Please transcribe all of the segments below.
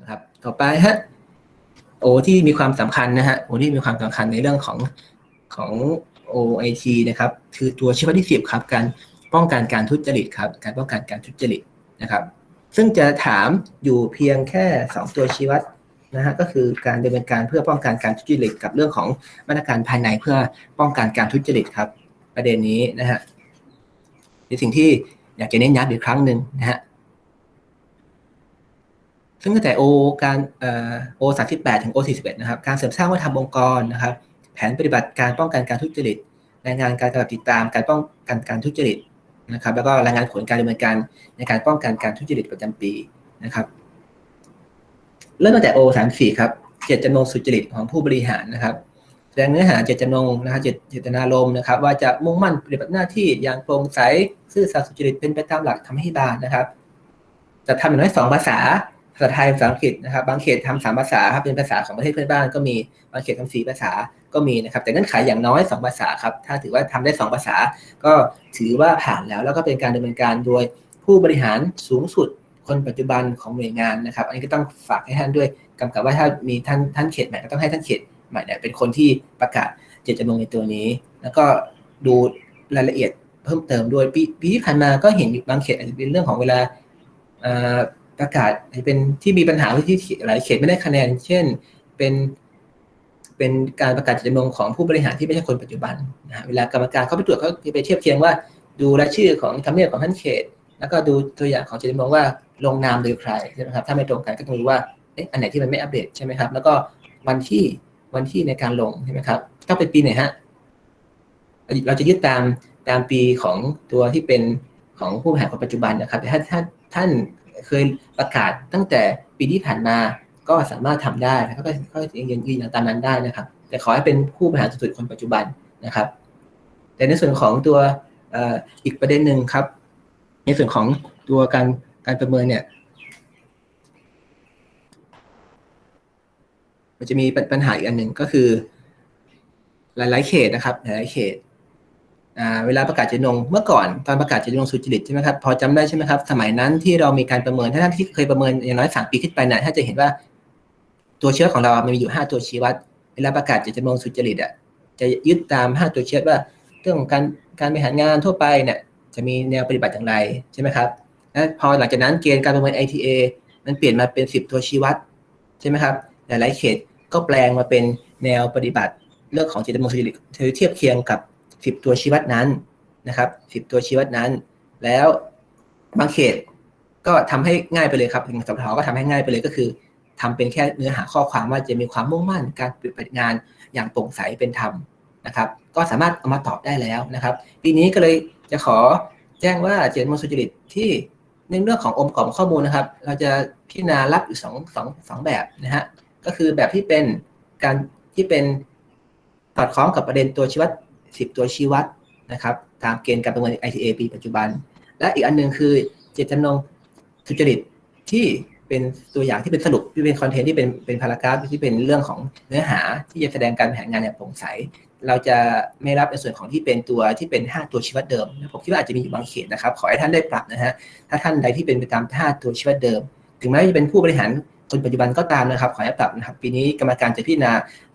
นะครับ ต่อไปฮะโอที่มีความสำคัญนะฮะโอที่มีความสำคัญในเรื่องของของ OIT นะครับ คือตัวชี้วัดที่สิบครับ การป้องกันการทุจริตครับ การป้องกันการทุจริตนะครับ ซึ่งจะถามอยู่เพียงแค่ 2 ตัวชี้วัดนะฮะก็คือการดำเนินการเพื่อป้องกันการทุจริตกับเรื่องของมาตรการภายในเพื่อป้องกันการทุจริตครับ ประเด็นนี้นะฮะเป็นสิ่งที่อยากจะเน้นย้ำอีกครั้งหนึ่งนะฮะ ซึ่งตั้งแต่ O การเอ่อ O สามสิบแปดถึง O สี่สิบเอ็ดนะครับ การเสริมสร้างวัฒนธรรมองค์กรนะครับ แผนปฏิบัติการป้องกันการทุจริตรายงานการกำกับติดตามการป้องกันการทุจริตนะครับ แล้วก็รายงานผลการดำเนินการในการป้องกันการทุจริตประจำปีนะครับ เริ่มตั้งแต่ O สามสี่ครับเจตจำนงสุจริตของผู้บริหารนะครับแสดงเนื้อหาเจตจำนงนะครับเจตเจตนารมณ์นะครับ ว่าจะมุ่งมั่นปฏิบัติหน้าที่อย่างโปร่งใสซื่อสัตย์สุจริตเป็นไปตามหลักทำให้บานนะครับ จะทำอย่างน้อยสองภาษาาษาไทยภาษาอังกฤษนะครับ บางเขตทำสามภาษาครับเป็นภาษาของประเทศเพื่อนบ้านก็มีบางเขตทำสี่ภาษาก็มีนะครับ แต่เงื่อนไขอย่างน้อยสองภาษาครับ ถ้าถือว่าทำได้สองภาษา ก็ถือว่าผ่านแล้วแล้วก็เป็นการดำเนินการโดยผู้บริหารสูงสุดคนปัจจุบันของหน่วยงานนะครับ อันนี้ก็ต้องฝากให้ท่านด้วยกำกับว่าถ้ามีท่านท่านเขตใหม่ก็ต้องให้ท่านเขตใหม่เนี่ยเป็นคนที่ประกาศเจตจำนงในตัวนี้ แล้วก็ดูรายละเอียดเพิ่มเติมด้วยปีปีที่ผ่านมาก็เห็นบางเขตอาจจะเป็นเรื่องของเวลา ประกาศเป็นที่มีปัญหาที่หลายเขตไม่ได้คะแนน เช่นเป็นเป็นการประกาศจตจำนงของผู้บริหารที่ไม่ใช่คนปัจจุบันนะเวลากรรมการเขาไปตรวจเขาไปเทียบเคียงว่า ดูรายชื่อของทำเนียบของท่านเขต แล้วก็ดูตัวอย่างของจตจำนงว่าลงนามโดยใครใช่ไหมครับถ้าไม่ตรงกันก็ต้องดูว่าเอ๊ะอันไหนที่มันไม่อัปเดตใช่ไหมครับ แล้วก็วันที่วันที่ในการลงใช่ไหมครับต้องเป็นปีไหนฮะเราจะยึดตามตามปีของตัวที่เป็นของผู้บริหารคนปัจจุบันนะครับแต่ถ้าถ้าท่าน เคยประกาศตั้งแต่ปีที่ผ่านมาก็สามารถทำได้แล้วก็ก็ยังยืนยันตามนั้นได้นะครับ แต่ขอให้เป็นผู้บริหารสุดคนปัจจุบันนะครับ แต่ในส่วนของตัวอีกประเด็นหนึ่งครับ ในส่วนของตัวการการประเมินเนี่ยมันจะมีปัญหาอีกอันหนึ่งก็คือ หลายๆเขตนะครับ หลายๆเขต เวลาประกาศเจตจำนงเมื่อก่อนตอนประกาศเจตจำนงสุจริตใช่ไหมครับพอจำได้ใช่ไหมครับสมัยนั้นที่เรามีการประเมินถ้าท่านที่เคยประเมินอย่างน้อยสามปีขึ้นไปเนี่ยถ้าจะเห็นว่า ตัวเชื้อของเรามันมีอยู่ห้าตัวชี้วัด เวลาประกาศเจตจำนงสุจริตอะจะยึดตามห้าตัวเชื้อว่าเรื่องของการการบริหารงานทั่วไปเนี่ยจะมีแนวปฏิบัติอย่างไรใช่ไหมครับแล้วพอหลังจากนั้นเกณฑ์การประเมิน ITA มันเปลี่ยนมาเป็นสิบตัวชี้วัดใช่ไหมครับหลายๆเขตก็แปลงมาเป็นแนวปฏิบัติเรื่องของเจตจำนงสุจริตเทียบเคียงกับ สิบตัวชี้วัดนั้นนะครับสิบตัวชี้วัดนั้น แล้วบางเขตก็ทำให้ง่ายไปเลยครับถึงสพทก็ทำให้ง่ายไปเลยก็คือทำเป็นแค่เนื้อหาข้อความว่าจะมีความมุ่งมั่นการปฏิบัติงานอย่างโปร่งใสเป็นธรรมนะครับ ก็สามารถเอามาตอบได้แล้วนะครับ ปีนี้ก็เลยจะขอแจ้งว่าเจตมสุจริตที่ในเรื่องขององค์ประกอบข้อมูลนะครับ เราจะพิจารณารับอยู่สองสองสองแบบนะฮะก็คือแบบที่เป็นการที่เป็นสอดคล้องกับประเด็นตัวชี้วัด 10 ตัวชี้วัดนะครับตามเกณฑ์การประเมิน ITA ปีปัจจุบัน และอีกอันหนึ่งคือเจตจำนงทุจริตที่เป็นตัวอย่างที่เป็นสรุปที่เป็นคอนเทนต์ที่เป็นเป็นพารากราฟที่เป็นเรื่องของเนื้อหาที่จะแสดงการแผนงานอย่างโปร่งใส เราจะไม่รับในส่วนของที่เป็นตัวที่เป็น 5 ตัวชี้วัดเดิมผมคิดว่าอาจจะมีอยู่บางเขตนะครับขอให้ท่านได้ปรับนะฮะถ้าท่านใดที่เป็นไปตาม5ตัวชี้วัดเดิม ถึงแม้จะเป็นผู้บริหารคนปัจจุบันก็ตามนะครับขอให้ปรับนะครับปีนี้กรรมการจะพิจารณา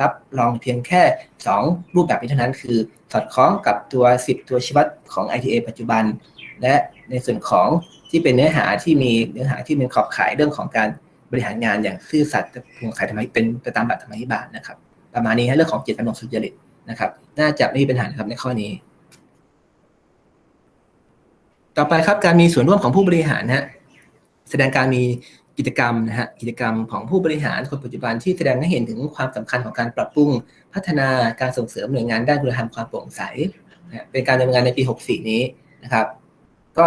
รับรองเพียงแค่ 2 รูปแบบนี้เท่านั้น คือ สอดคล้องกับตัว 10 ตัวชี้วัดของ ITA ปัจจุบัน และในส่วนของที่เป็นเนื้อหาที่มีเนื้อหาที่เป็นขอบข่ายเรื่องของการบริหารงานอย่างซื่อสัตย์โปร่งใสทำไมเป็นไปตามหลักธรรมยิบาลนะครับ ประมาณนี้ให้เรื่องของเจตจำนงสุจริตนะครับ น่าจะไม่มีปัญหาครับในข้อนี้ ต่อไปครับการมีส่วนร่วมของผู้บริหารนะแสดงการมี กิจกรรมนะฮะกิจกรรมของผู้บริหารคนปัจจุบันที่แสดงให้เห็นถึงความสำคัญของการปรับปรุง พัฒนาการส่งเสริมหน่วยงานด้านคุณธรรมความโปร่งใสนะเป็นการดำเนินงานในปี 64 นี้นะครับ ก็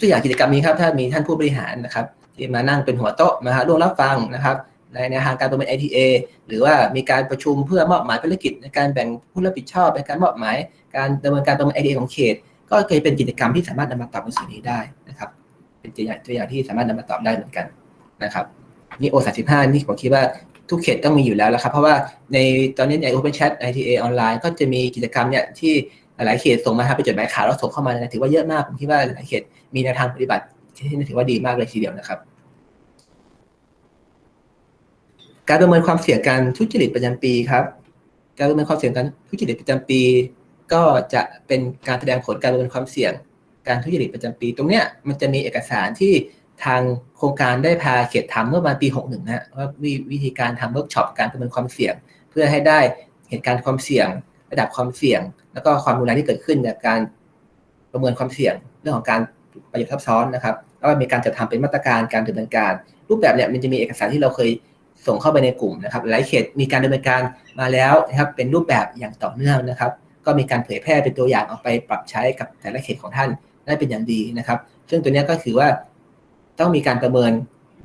ตัวอย่างกิจกรรมนี้ครับถ้ามีท่านผู้บริหารนะครับที่มานั่งเป็นหัวโต๊ะมาร่วมรับฟังนะครับในแนวทางการประเมิน ITA หรือว่ามีการประชุมเพื่อมอบหมายภารกิจในการแบ่งผู้รับผิดชอบในการมอบหมาย การดำเนินการประเมิน ITA ของเขต ก็เคยเป็นกิจกรรมที่สามารถนำมาตอบในส่วนนี้ได้นะครับ เป็นตัวอย่างตัวอย่างที่สามารถนำมาตอบได้เหมือนกัน นะครับนี่ O 35นี่ผมคิดว่าทุกเขตต้องมีอยู่แล้วแล้วครับ เพราะว่าในตอนนี้ใน Open Chat ITA ออนไลน์ก็จะมีกิจกรรมเนี่ยที่หลายเขตส่งมาครับเป็นจดหมายข่าวแล้วส่งเข้ามาถือว่าเยอะมากผมคิดว่าหลายเขตมีแนวทางปฏิบัติที่ถือว่าดีมากเลยทีเดียวนะครับ การประเมินความเสี่ยงการทุจริตประจำปีครับ การประเมินความเสี่ยงการทุจริตประจำปี ก็จะเป็นการแสดงผลการประเมินความเสี่ยงการทุจริตประจำปี ตรงเนี้ยมันจะมีเอกสารที่ ทางโครงการได้พาเขตทำเมื่อประมาณปี 61นะว่าวิธีการทำเวิร์กช็อปการประเมินความเสี่ยง เพื่อให้ได้เหตุการณ์ความเสี่ยง ระดับความเสี่ยง แล้วก็ความรุนแรงที่เกิดขึ้นจากการประเมินความเสี่ยงเรื่องของการประโยชน์ทับซ้อนนะครับแล้วมีการจัดทำเป็นมาตรการการดำเนินการ รูปแบบเนี่ยมันจะมีเอกสารที่เราเคยส่งเข้าไปในกลุ่มนะครับหลายเขตมีการดำเนินการมาแล้วนะครับเป็นรูปแบบอย่างต่อเนื่องนะครับ ก็มีการเผยแพร่เป็นตัวอย่างเอาไปปรับใช้กับแต่ละเขตของท่านได้เป็นอย่างดีนะครับ ซึ่งตัวนี้ก็คือว่า ต้องมีการประเมิน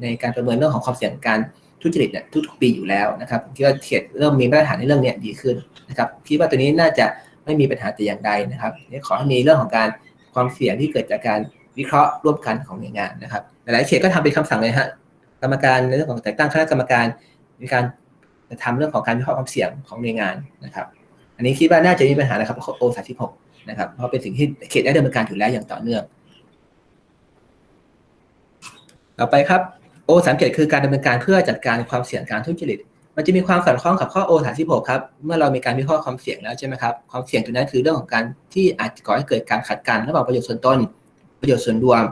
ในการประเมินเรื่องของความเสี่ยงการทุจริตเนี่ยทุกๆปีอยู่แล้วนะครับคิดว่าเขตเริ่มมีมาตรฐานในเรื่องนี้ดีขึ้นนะครับคิดว่าตัวนี้น่าจะไม่มีปัญหาแต่อย่างใดนะครับนี่ขอให้มีเรื่องของการความเสี่ยงที่เกิดจากการวิเคราะห์ร่วมกันของหน่วยงานนะครับหลายเขตก็ทำเป็นคำสั่งเลยฮะกรรมการในเรื่องของแต่งตั้งคณะกรรมการมีการทำเรื่องของการวิเคราะห์ความเสี่ยงของหน่วยงานนะครับ อันนี้คิดว่าน่าจะมีปัญหานะครับโอสาสิบหกนะครับเพราะเป็นสิ่งที่เขตได้ดำเนินการอยู่แล้วอย่างต่อเนื่อง ต่อไปครับโอสามเจ็ดคือการดำเนินการเพื่อจัดการความเสี่ยงการทุจริต มันจะมีความสอดคล้องกับข้อโอสามสิบหกครับ เมื่อเรามีการวิเคราะห์ความเสี่ยงแล้วใช่ไหมครับ ความเสี่ยงตัวนั้นคือเรื่องของการที่อาจก่อให้เกิดการขัดกันระหว่างประโยชน์ส่วนตนประโยชน์ส่วนรวม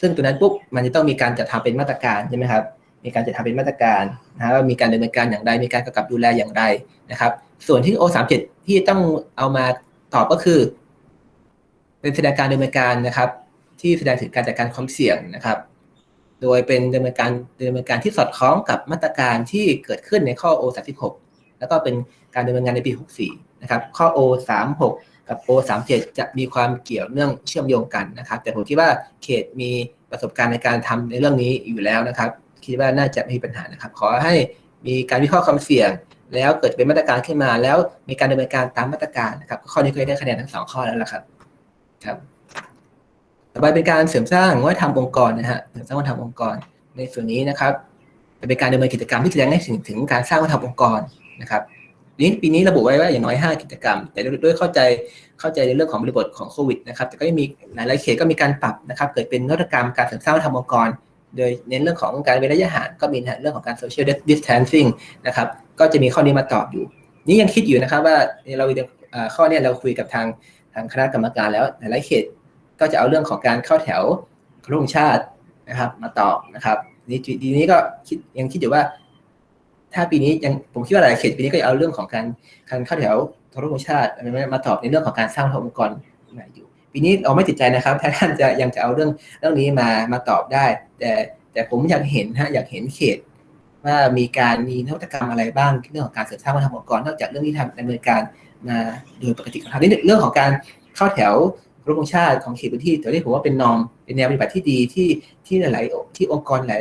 ซึ่งตัวนั้นปุ๊บมันจะต้องมีการจัดทำเป็นมาตรการใช่ไหมครับ มีการจัดทำเป็นมาตรการนะว่ามีการดำเนินการอย่างไร มีการกำกับดูแลอย่างไรนะครับ ส่วนที่ O37 ที่ต้องเอามาตอบก็คือ เป็นแสดงการดำเนินการนะครับ ที่แสดงถึงการจัดการความเสี่ยงนะครับ โดยเป็นดำเนินการดำเนินการที่สอดคล้องกับมาตรการที่เกิดขึ้นในข้อ O36 แล้วก็เป็นการดำเนินงานในปี 64 นะครับ ข้อ O36 กับ O37 จะมีความเกี่ยวเนื่องเชื่อมโยงกันนะครับ แต่ผมคิดว่าเขตมีประสบการณ์ในการทำในเรื่องนี้อยู่แล้วนะครับ คิดว่าน่าจะไม่มีปัญหานะครับ ขอให้มีการวิเคราะห์ความเสี่ยง แล้วเกิดเป็นมาตรการขึ้นมา แล้วมีการดำเนินการตามมาตรการนะครับ ข้อนี้ก็ได้คะแนนทั้งสองข้อแล้วละครับ ครับ ต่อไปเป็นการเสริมสร้างวัฒนธรรมองค์กรนะฮะเสริมสร้างวัฒนธรรมองค์กร ในส่วนนี้นะครับเป็นการดำเนินกิจกรรมที่แสดงให้ถึงถึงการสร้างวัฒนธรรมองค์กรนะครับนี้ปีนี้ระบุไว้ว่าอย่างน้อย 5 กิจกรรม แต่ด้วยเข้าใจเข้าใจในเรื่องของบริบทของโควิดนะครับแต่ก็ยังมีหลายๆเขตก็มีการปรับนะครับ เกิดเป็นนวัตกรรมการเสริมสร้างวัฒนธรรมองค์กร โดยเน้นเรื่องของการเว้นระยะห่างก็มีนเรื่องของการ social distancing นะครับก็จะมีข้อนี้มาตอบอยู่ นี่ยังคิดอยู่นะครับว่าเราข้อนี้เราคุยกับทางทางคณะกรรมการแล้วหลายๆเขต ก็จะเอาเรื่องของการเข้าแถวครุ่งชาตินะครับ มาตอบนะครับนี่ทีนี้ก็คิดยังคิดอยู่ว่า ถ้าปีนี้ยังผมคิดว่าหลายเขตปีนี้ก็จะเอาเรื่องของการการเข้าแถวทรมชาติมาตอบในเรื่องของการสร้างองค์กรอยู่ปีนี้เราไม่ติดใจนะครับถ้าท่านจะยังจะเอาเรื่องเรื่องนี้มามาตอบได้ แต่แต่ผมอยากเห็นฮะอยากเห็นเขต ว่ามีการมีนวัตกรรมอะไรบ้างเรื่องของการเสริมสร้างวัฒนธรรมองค์กรนอกจากเรื่องที่ทำดำเนินการมาโดยปกติของทางนี้เรื่องของการเข้าแถว รบงชาติของเขตพื้นที่แต่ที่ผมว่าเป็นนอมเป็นแนวปฏิบัติที่ดีที่ที่หลายที่องค์กรหลาย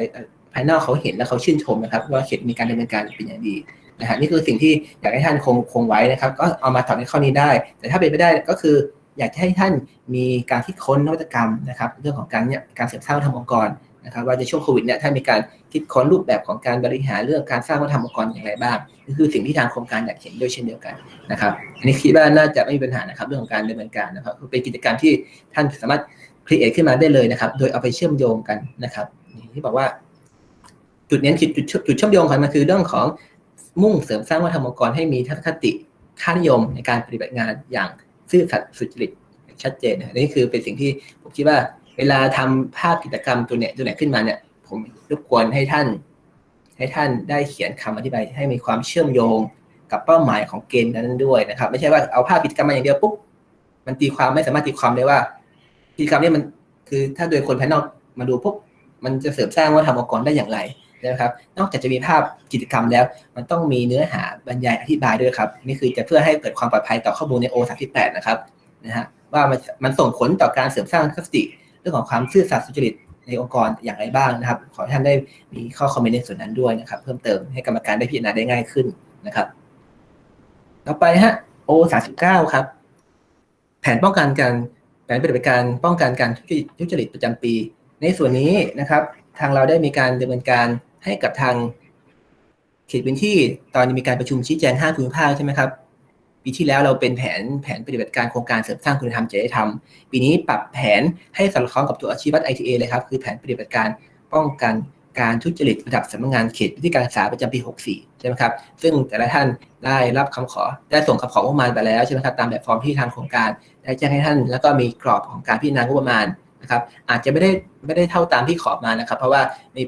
ภายนอกเขาเห็นแล้วเขาชื่นชมนะครับ ว่าเขตมีการดำเนินการเป็นอย่างดีนะฮะนี่คือสิ่งที่อยากให้ท่านคงคงไว้นะครับ ก็เอามาตอบในข้อนี้ได้ แต่ถ้าเป็นไม่ได้ก็คืออยากให้ท่านมีการคิดค้นนวัตกรรมนะครับ เรื่องของการเนี่ยการเสริมสร้างทางองค์กร นะครับว่าในช่วงโควิดเนี่ยถ้ามีการคิดค้นรูปแบบของการบริหารเรื่องการสร้างวัฒนธรรมองค์กรอย่างไรบ้างนี่คือสิ่งที่ทางโครงการอยากเห็นด้วยเช่นเดียวกันนะครับอันนี้คิดว่าน่าจะไม่มีปัญหานะครับเรื่องของการดำเนินการนะครับเป็นกิจกรรมที่ท่านสามารถครีเอทขึ้นมาได้เลยนะครับ โดยเอาไปเชื่อมโยงกันนะครับที่บอกว่า จุดเน้นจุดจุดเชื่อมโยงกันมันคือเรื่องของมุ่งเสริมสร้างวัฒนธรรมองค์กรให้มีทัศนคติค่านิยมในการปฏิบัติงานอย่างซื่อสัตย์สุจริตชัดเจนนี่คือเป็นสิ่งที่ผมคิดว่า เวลาทำภาพกิจกรรมตัวเนี้ยตัวไหนขึ้นมาเนี่ย ผมรบกวนให้ท่าน ให้ท่านได้เขียนคำอธิบายให้มีความเชื่อมโยงกับเป้าหมายของเกณฑ์นั้นด้วยนะครับ ไม่ใช่ว่าเอาภาพกิจกรรมมาอย่างเดียวปุ๊บมันตีความไม่สามารถตีความได้ว่ากิจกรรมนี้มันคือถ้าโดยคนภายนอกมาดูปุ๊บมันจะเสริมสร้างวัฒนธรรมองค์กรได้อย่างไรนะครับ นอกจากจะมีภาพกิจกรรมแล้ว มันต้องมีเนื้อหาบรรยายอธิบายด้วยครับ นี่คือจะเพื่อให้เกิดความปลอดภัยต่อข้อมูลใน O38 นะครับนะฮะว่ามันมันส่งผลต่อการเสริมสร้างทัศนคติ เรื่องของความซื่อสัตย์สุจริตในองค์กรอย่างไรบ้างนะครับ ขอให้ท่านได้มีข้อคอมเมนต์ในส่วนนั้นด้วยนะครับ เพิ่มเติมให้กรรมการได้พิจารณาได้ง่ายขึ้นนะครับ ต่อไปฮะ O39 ครับ แผนป้องกันการแผนปฏิบัติการป้องกันการทุจริตประจำปี ในส่วนนี้นะครับ ทางเราได้มีการดำเนินการให้กับทางเขตพื้นที่ตอนนี้มีการประชุมชี้แจง5ภูมิภาคใช่ไหมครับ ปีที่แล้วเราเป็นแผนแผนปฏิบัติการโครงการเสริมสร้างคุณธรรมจริยธรรม ปีนี้ปรับแผนให้สอดคล้องกับตัวอาชีวัต ITA เลยครับ คือแผนปฏิบัติการป้องกันการทุจริตระดับสำนักงานเขตที่การศึกษาประจำปี 64 ใช่ไหมครับ ซึ่งแต่ละท่านได้รับคำขอ ได้ส่งคำของงบประมาณไปแล้วใช่ไหมครับ ตามแบบฟอร์มที่ทางโครงการ ได้แจ้งให้ท่าน แล้วก็มีกรอบของการพิจารณางบประมาณนะครับ อาจจะไม่ได้ไม่ได้เท่าตามที่ขอมานะครับ เพราะว่ามี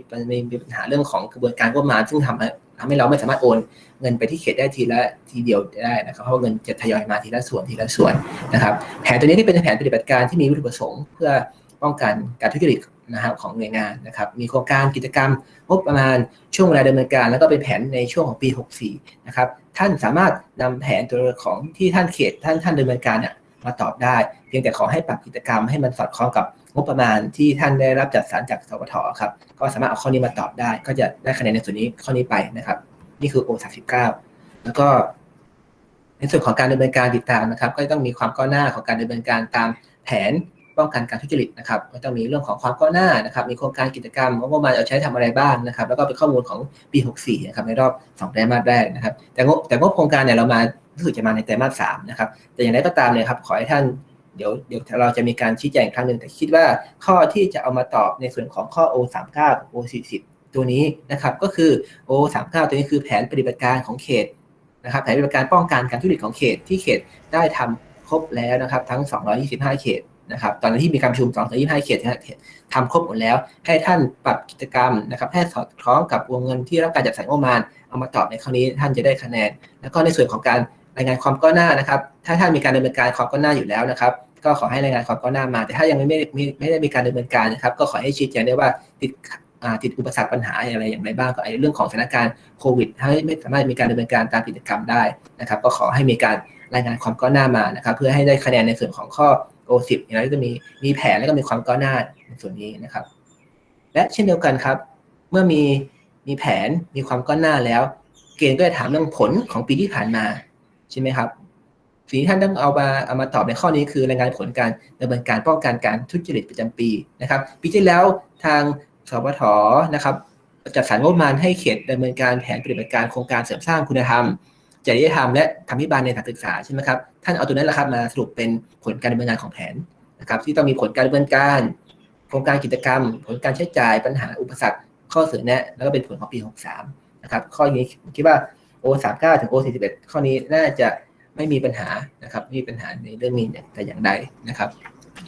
มีปัญหาเรื่องของกระบวนการงบประมาณ ซึ่งทำให ทำให้เราไม่สามารถโอนเงินไปที่เขตได้ทีละทีเดียวได้นะครับเพราะเงินจะทยอยมาทีละส่วนทีละส่วนนะครับ แผนตัวนี้ที่เป็นแผนปฏิบัติการที่มีวัตถุประสงค์ เพื่อป้องกันการทุจริตนะครับของหน่วยงานนะครับ มีโครงการกิจกรรมงบประมาณช่วงเวลาดำเนินการ แล้วก็เป็นแผนในช่วงของปี 64 นะครับ ท่านสามารถนำแผนตัวของที่ท่านเขตท่านท่านดำเนินการเนี่ย มาตอบได้ เพียงแต่ขอให้ปรับกิจกรรมให้มันสอดคล้องกับงบประมาณที่ท่านได้รับจัดสรรจากสวทครับ ก็สามารถเอาข้อนี้มาตอบได้ ก็จะได้คะแนนในส่วนนี้ข้อนี้ไปนะครับ นี่คือ O 39แล้วก็ ในส่วนของการดำเนินการติดตามนะครับ ก็ต้องมีความก้าวหน้าของการดำเนินการตามแผนป้องกันการทุจริตนะครับก็ต้องมีเรื่องของความก้าวหน้านะครับ มีโครงการกิจกรรมงบประมาณเอาใช้ทำอะไรบ้างนะครับ แล้วก็เป็นข้อมูลของปี 64นะครับในรอบ2ไตรมาสแรกนะครับ แต่งบแต่งบโครงการเนี่ยเรามา รู้สึกจะมาในไตรมาส3นะครับ แต่อย่างไรก็ตามเนี่ยครับ ขอให้ท่านเดี๋ยวเดี๋ยวเราจะมีการชี้แจงครั้งหนึ่งแต่คิดว่าข้อที่จะเอามาตอบในส่วนของข้อ O 3 9 O 40 ตัวนี้นะครับ ก็คือ O 3 9 ตัวนี้คือแผนปฏิบัติการของเขตนะครับ แผนปฏิบัติการป้องกันการทุจริตของเขตที่เขตได้ทำครบแล้วนะครับ ทั้ง 225 เขตนะครับ ตอนนั้ที่มีการประชุม 225 เขตทำครบหมดแล้ว ให้ท่านปรับกิจกรรมนะครับ ให้สอดคล้องกับวงเงินที่รับการจัดสรรงบประมาณ เอามาตอบในข้อนี้ท่านจะได้คะแนน แล้วก็ในส่วนของการ รายงานความก้าวหน้านะครับ ถ้าท่านมีการดำเนินการความก้าวหน้าอยู่แล้วนะครับ ก็ขอให้รายงานความก้าวหน้ามา แต่ถ้ายังไม่ไม่ไม่ได้มีการดำเนินการนะครับ ก็ขอให้ชี้แจงได้ว่าติดติดอุปสรรคปัญหาอะไรอย่างไรบ้างก็ไอ้เรื่องของสถานการณ์โควิดให้ไม่สามารถมีการดำเนินการตามกิจกรรมได้นะครับ ก็ขอให้มีการรายงานความก้าวหน้ามานะครับ เพื่อให้ได้คะแนนในส่วนของข้อ O10 อย่างไรก็จะมีมีแผนแล้วก็มีความก้าวหน้าในส่วนนี้นะครับ และเช่นเดียวกันครับ เมื่อมีมีแผนมีความก้าวหน้าแล้ว เกณฑ์ก็จะถามเรื่องผลของปีที่ผ่านมา ช่ไหมครับสิ่งที่ท่านต้องเอามาเอามาตอบในข้อนี้คือรายงานผลการดำเนินการป้องกันการทุจริตประจำปีนะครับ ปีที่แล้วทางสปทนะครับจัดสรรงบประมาณให้เขตดำเนินการแผนปฏิบัติการโครงการเสริมสร้างคุณธรรมจริยธรรมและธรรมพิบาลในสถานศึกษาใช่ไหมครับท่านเอาตัวนั้นแหละครับมาสรุปเป็นผลการดำเนินงานของแผนนะครับ ที่ต้องมีผลการดำเนินการ โครงการกิจกรรม ผลการใช้จ่ายปัญหาอุปสรรค ข้อเสนอแนะ แล้วก็เป็นผลของปี 63นะครับข้อนี้คิดว่า O 3 9ถึง O 41ข้อนี้น่าจะไม่มีปัญหานะครับไม่มีปัญหาในเรื่องนี้แต่อย่างใดนะครับ